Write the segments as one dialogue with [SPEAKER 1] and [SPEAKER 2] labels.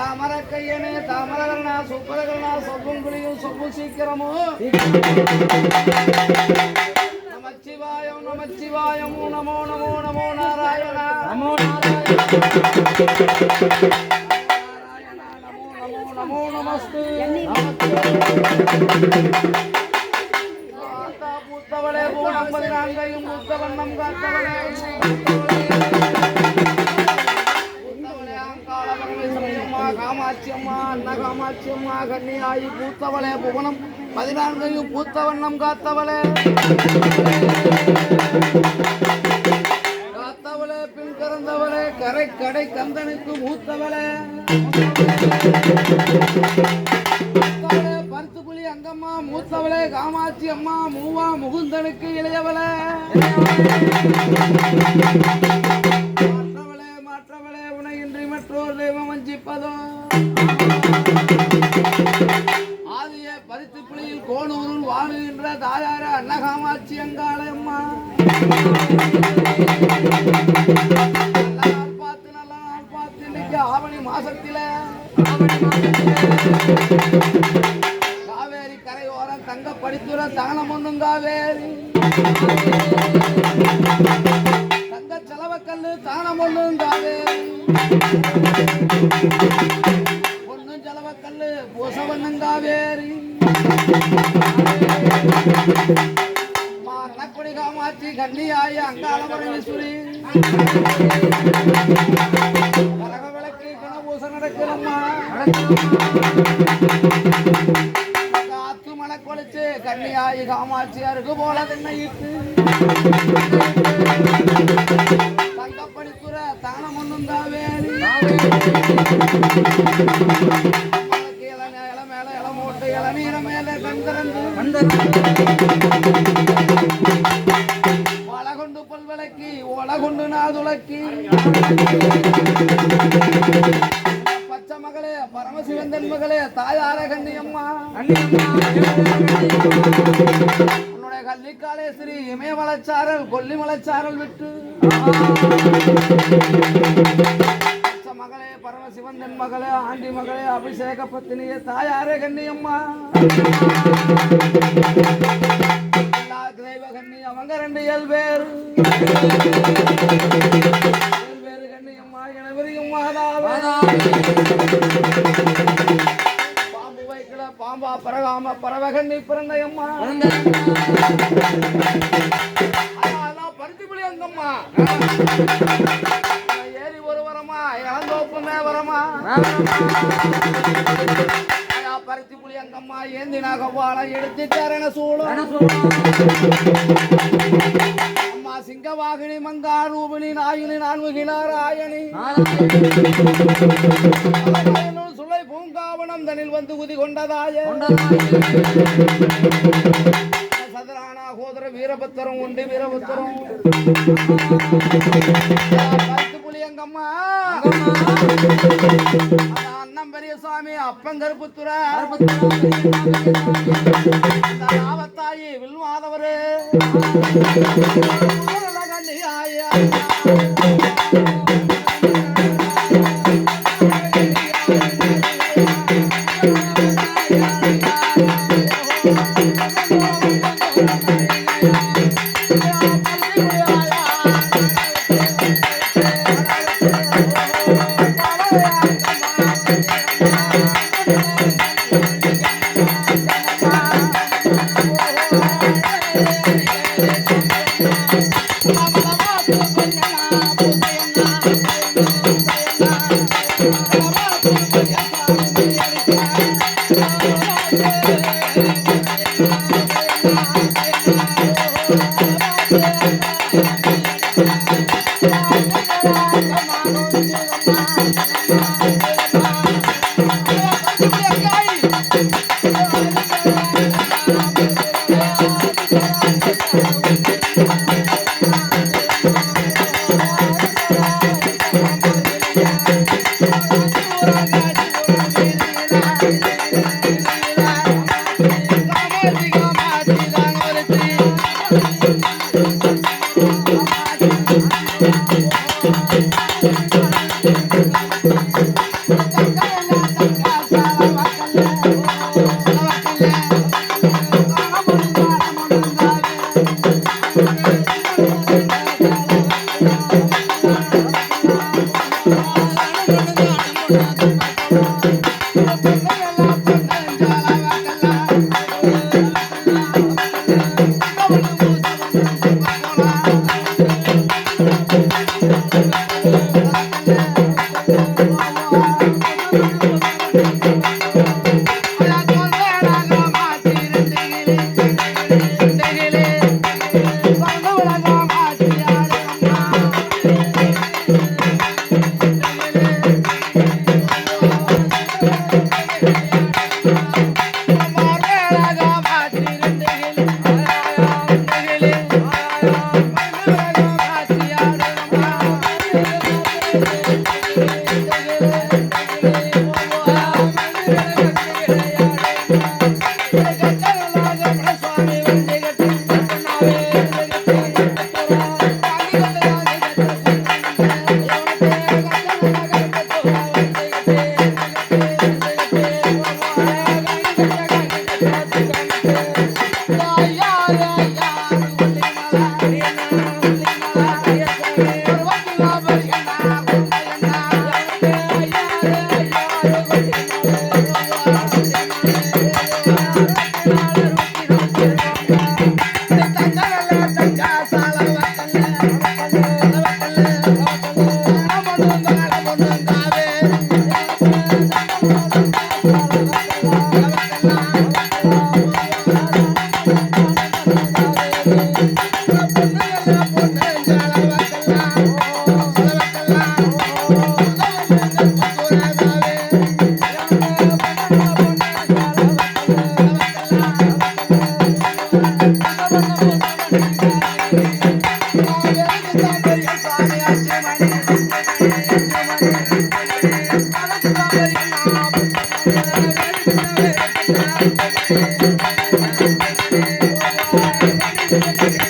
[SPEAKER 1] தாமர கையனே தாமரகரணா சுப்பரகரணா சொப்பும் குழியும் சொப்பு சீக்கிரமோ? நமச்சிவாயம் நமச்சிவாயம் நமோ நமோ நமோ நாராயணா. நமோ நாராயணா நமோ நமோ நமோ நமஸ்து. பூத்தவளே பூனம் பதினான்கையும் பூத்த வண்ணம் காத்தவளே. காமாட்சி அம்மா அன்ன காமாட்சி அம்மா கன்னியாயி பூத்தவளே புவனம் பதினான்கையும் பூத்த வண்ணம் காத்தவளே. காத்தவளே பின் கறந்தவளே கரை கடை கந்தனுக்கு மூத்தவளே. பருத்து அங்கம்மா மூத்தவளே காமாட்சி அம்மா மூவா முகுந்தனுக்கு இளையவளே. தெய்வம் ஆதிய பரித்து புலியில் கோணூரில் வாழுகின்ற தாயார அன்னகாமாட்சி அங்காளை அம்மா. பார்த்து நல்லா நாள் பார்த்து இன்னைக்கு ஆவணி மாசத்தில. காவேரி கரையோரம் தங்க படித்துற தானம் ஒண்ணும் காவேரி. தங்க செலவக்கல்லு தானம் ஒண்ணும் காவேரி பொண்ணும் செலவக்கல்லு பூசவண்ணும் காவேரி மன்னக்குடி காமாட்சி கன்னியாய அங்காள பரமேஸ்வரி கரக விளக்கு கணபூச நடக்கிறம்மா. காத்து மலை கொளிச்சு கன்னியாயி காமாட்சி அருகு போல தென்னையிட்டு தங்கப்படித்துற தானம் ஒண்ணும் மேல இள இளநீர மேல கண் வளகொண்டு பல்வளக்கி ஒளகொண்டு நாதுளக்கி பச்சை மகளே பரமசிவந்தன் மகளே தாயார அம்மா உன்னுடைய இமயமலைச்சாரல் கொல்லிமலைச்சாரல் விட்டு. பச்சை மகளே பரமசிவந்தன் மகளே ஆண்டி மகளே அபிஷேக பத்தினியே தாயாரே கண்ணி அம்மா தெய்வ கண்ணி அவங்க ரெண்டு இயல்பேர் இயல்பேறு கண்ணி அம்மா எனவரையும் பாம்பு பரவகண்ணி பிறந்த அம்மா. பருத்தி புலி அங்கம்மா. ஏறி ஒரு வரமா இளந்தோப்புமே வரமா. பருத்தி புலி அங்கம்மா ஏந்தினாக வாழ எடுத்து சரண சூழம் அம்மா சிங்கவாகினி மங்கா ரூபிணி நாயினி நான்முகி நாராயணி அழகாயனுள் சுளை பூங்காவனம் தனில் வந்து குதி கொண்டதாய. சதுரானா கோதர வீரபத்திரம் உண்டு வீரபத்திரம் புலி அங்கம்மா. அந்த பெரிய சுவாமி அப்பங்கருப்புத்துற ஆபத்தாயி ராவத்தாயி வில்வாதவரு.
[SPEAKER 2] Thank yeah, yeah. presente. Thank you.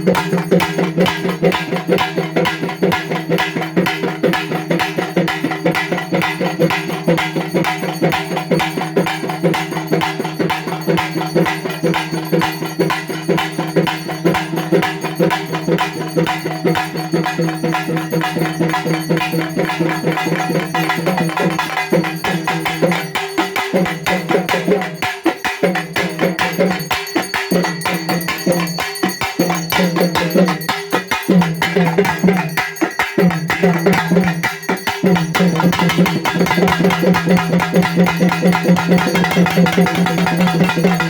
[SPEAKER 2] Thank you.